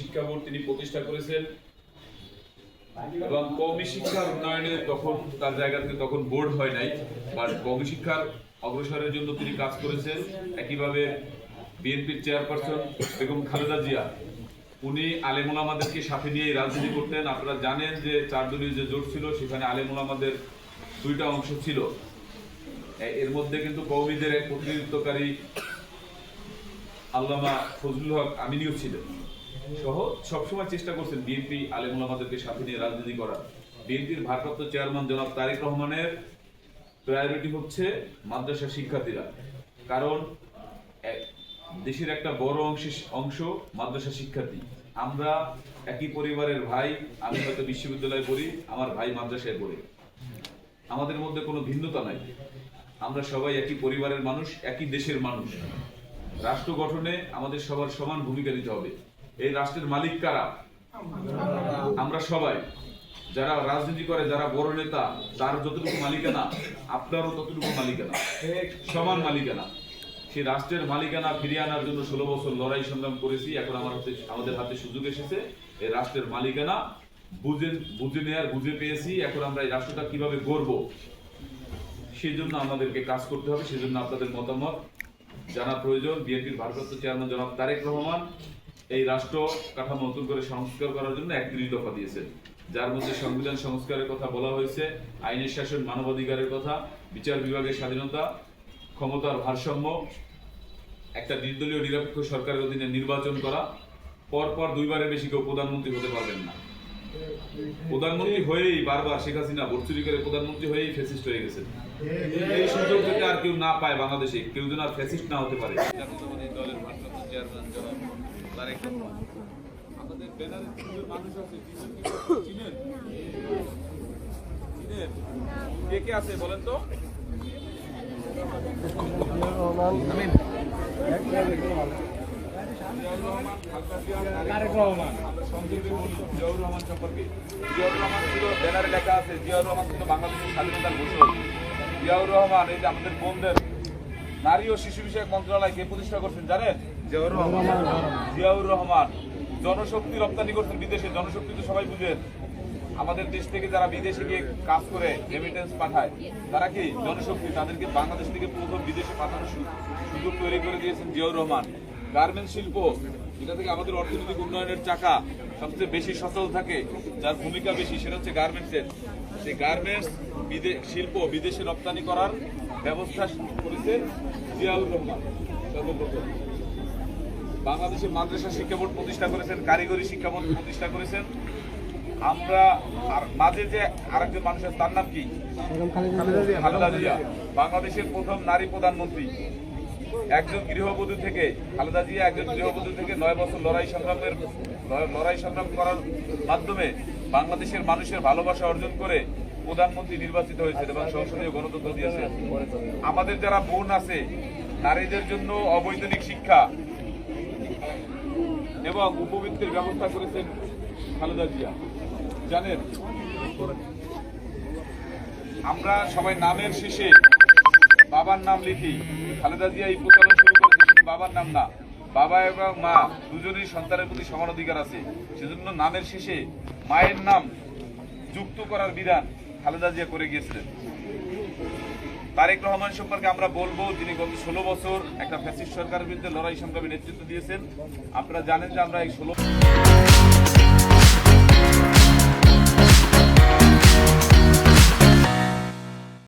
শিক্ষা বোর্ড তিনি প্রতিষ্ঠা করেছেন এবং কৌমি শিক্ষার উন্নয়নে তখন তার জায়গা থেকে তখন বোর্ড হয় নাই বাট কৌমি শিক্ষার অগ্রসরের জন্য তিনি কাজ করেছেন। একইভাবে বিএনপির চেয়ারপারসন বেগম খালেদা জিয়া, উনি আলেমুল আমাদেরকে সাথে নিয়ে রাজনীতি করতেন। আপনারা জানেন যে চার দলীয় যে জোট ছিল, সেখানে আলেমুল আমাদের দুইটা অংশ ছিল। এর মধ্যে কিন্তু কৌমিদের এক প্রতিনিধিত্বকারী আল্লামা ফজলুল হক আমিনিও ছিলেন। সহ সবসময় চেষ্টা করছেন বিএনপি আলেমুল আমাদেরকে সাথে নিয়ে রাজনীতি করার। বিএনপির ভারপ্রাপ্ত চেয়ারম্যান জনাব তারেক রহমানের প্রায়োরিটি হচ্ছে মাদ্রাসা শিক্ষার্থীরা। কারণ দেশের একটা বড় অংশ অংশ মাদ্রাসা শিক্ষার্থী। আমরা একই পরিবারের ভাই, আমি হয়তো বিশ্ববিদ্যালয়ে পড়ি, আমার ভাই মাদ্রাসায় পড়ে। আমাদের মধ্যে কোনো ভিন্নতা নাই। আমরা সবাই একই পরিবারের মানুষ, একই দেশের মানুষ। রাষ্ট্র গঠনে আমাদের সবার সমান ভূমিকা নিতে হবে। এই রাষ্ট্রের মালিক কারা? আমরা সবাই। যারা রাজনীতি করে, যারা বড় নেতা, তার যতটুকু মালিকানা, আপনারও ততটুকু মালিকানা, সমান মালিকানা। সেই রাষ্ট্রের মালিকানা ফিরিয়ে আনার জন্য ষোলো বছর লড়াই সংগ্রাম করেছি। এখন আমার হাতে, আমাদের হাতে সুযোগ এসেছে। এই রাষ্ট্রের মালিকানা বুঝে বুঝে নেয়ার, বুঝে পেয়েছি। এখন আমরা এই রাষ্ট্রটা কীভাবে গড়বো? সেই জন্য আমাদেরকে কাজ করতে হবে। সেই জন্য আপনাদের মতামত জানা প্রয়োজন। বিএনপির ভারপ্রাপ্ত চেয়ারম্যান জনাব তারেক রহমান এই রাষ্ট্র কাঠামো নতুন করে সংস্কার করার জন্য একত্রিশ দফা দিয়েছেন যার মধ্যে সংবিধান সংস্কারের কথা বলা হয়েছে, আইনের শাসন মানবাধিকারের কথা, বিচার বিভাগের স্বাধীনতা, ক্ষমতার ভারসাম্য, একটা নির্দলীয় নিরপেক্ষ সরকারের অধীনে নির্বাচন করা, পরপর দুইবারের বেশি কেউ প্রধানমন্ত্রী হতে পারবেন না। প্রধানমন্ত্রী হয়েই বারবার শেখ হাসিনা ভোট চুরি করে প্রধানমন্ত্রী হয়েই ফেসিস্ট হয়ে গেছেন। এই সুযোগ যাতে আর কেউ না পায় বাংলাদেশে কেউ যেন আর ফ্যাসিস্ট না হতে পারে। জাতীয়তাবাদী দলের ভারপ্রাপ্ত চেয়ারম্যান জনাব তারেক আমাদের ব্যানারে মানুষ আছে চিনেন? চিনেন? কে কে আছে বলেন তো? জিয়া, তারেক রহমান। জিয়াউর সম্পর্কে। জিয়াউর রহমান ছিল ব্যানারে লেখা আছে জিয়াউর রহমান ছিল বাংলাদেশের স্বাধীনতার ঘোষক। জিয়াউর রহমান এই যে আমাদের বোনদের নারী ও শিশু বিষয়ক মন্ত্রণালয় কে প্রতিষ্ঠা করছেন জানেন? জিয়াউর রহমান। জিয়াউর রহমান। জনশক্তি রপ্তানি করছেন বিদেশে জনশক্তি তো সবাই বুঝেন আমাদের দেশ থেকে যারা বিদেশে গিয়ে কাজ করে রেমিটেন্স পাঠায় তারা কি জনশক্তি? তাদেরকে বাংলাদেশ থেকে প্রথম বিদেশে পাঠানোর সুযোগ তৈরি করে দিয়েছেন জিয়াউর রহমান। গার্মেন্টস শিল্প যেটা থেকে আমাদের অর্থনৈতিক উন্নয়নের চাকা সবচেয়ে বেশি সচল থাকে, যার ভূমিকা বেশি, সেটা হচ্ছে গার্মেন্টসের সেই গার্মেন্টস বিদেশ শিল্প বিদেশে রপ্তানি করার ব্যবস্থা করেছেন জিয়াউর রহমান সর্বপ্রথম। বাংলাদেশের মাদ্রাসা শিক্ষা বোর্ড প্রতিষ্ঠা করেছেন, কারিগরি শিক্ষা বোর্ড প্রতিষ্ঠা করেছেন। আমরা আর মাঝে যে আরেকজন মানুষ আছে তার নাম কি? বাংলাদেশের প্রথম নারী প্রধানমন্ত্রী। একজন গৃহবধূ থেকে, খালেদা জিয়া একজন গৃহবধূ থেকে নয় বছর লড়াই সংগ্রামের লড়াই- সংগ্রাম করার মাধ্যমে বাংলাদেশের মানুষের ভালোবাসা অর্জন করে প্রধানমন্ত্রী নির্বাচিত হয়েছে এবং সংসদীয় গণতন্ত্র দিয়েছে আমাদের যারা বোন আছে, নারীদের জন্য অবৈতনিক শিক্ষা এবং উপবৃত্তির ব্যবস্থা করেছেন খালেদা জিয়া। জানেন, আমরা সবাই নামের শেষে বাবার নাম লিখি খালেদা জিয়া এই প্রচলন শুরু করেছে শুধু বাবার নাম না, বাবা এবং মা দুজনেই সন্তানের প্রতি সমান অধিকার আছে। সেজন্য নামের শেষে মায়ের নাম যুক্ত করার বিধান খালেদা জিয়া করে গিয়েছিলেন। তারেক রহমান সম্পর্কে আমরা বলব, যিনি গত ষোলো বছর একটা ফ্যাসিস্ট সরকারের বিরুদ্ধে লড়াই সংগ্রামে নেতৃত্ব দিয়েছেন। আপনারা জানেন যে আমরা এই ষোলো